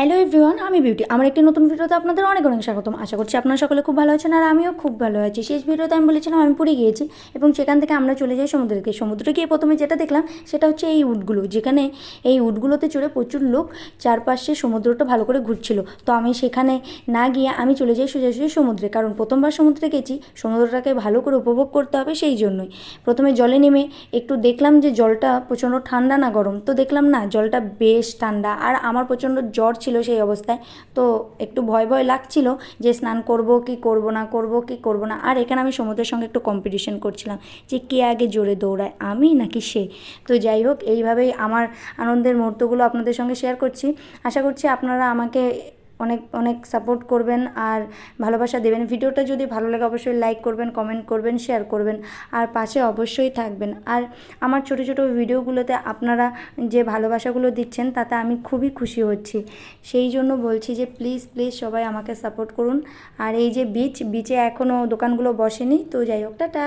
Hello everyone আমি beauty আমার একটি নতুন ভিডিওতে আপনাদের অনেক অনেক স্বাগতম। আশা করছি আপনারা সকলে খুব ভালো আছেন আর আমিও খুব ভালো আছি। শেষ ভিডিওতে আমি বলেছিলাম আমি পুরী গিয়েছি এবং সেখান থেকে আমরা চলে যাই সমুদ্রকে। সমুদ্রে গিয়ে প্রথমে যেটা দেখলাম সেটা হচ্ছে এই উটগুলো, যেখানে এই উটগুলোতে চড়ে প্রচুর লোক চারপাশে সমুদ্রটা ভালো করে ঘুরছিল। তো আমি সেখানে না গিয়ে আমি চলে যাই সোজা সোজাসুজি সমুদ্রে, কারণ প্রথমবার সমুদ্রে গেছি, সমুদ্রটাকে ভালো করে উপভোগ করতে হবে সেই জন্যই। প্রথমে জলে নেমে একটু দেখলাম যে জলটা প্রচণ্ড ঠান্ডা না গরম। তো দেখলাম না, জলটা বেশ ঠান্ডা। আর আমার প্রচণ্ড জ্বর ছিল সেই অবস্থায়। তো একটু ভয় ভয় লাগছিল যে স্নান করব কি করব না করব, কি করব না। আর এখানে আমি সমুদ্রের সঙ্গে একটু কম্পিটিশন করছিলাম যে কে আগে জোরে দৌড়ায়, আমি নাকি সে? তো যাই হোক, এইভাবেই আমার আনন্দের মুহূর্তগুলো আপনাদের সঙ্গে শেয়ার করছি। আশা করছি আপনারা আমাকে অনেক অনেক সাপোর্ট করবেন আর ভালোবাসা দেবেন। ভিডিওটা যদি ভালো লাগে অবশ্যই লাইক করবেন কমেন্ট করবেন শেয়ার করবেন আর পাশে অবশ্যই থাকবেন। আর আমার ছোট ছোট ভিডিওগুলোতে আপনারা যে ভালোবাসাগুলো দিচ্ছেন তাতে আমি খুবই খুশি হচ্ছি। সেই জন্য বলছি যে প্লিজ প্লিজ সবাই আমাকে সাপোর্ট করুন। আর এই যে বিচ বিচে এখনও দোকানগুলো বসেনি, তো যাই হোক, টাটা!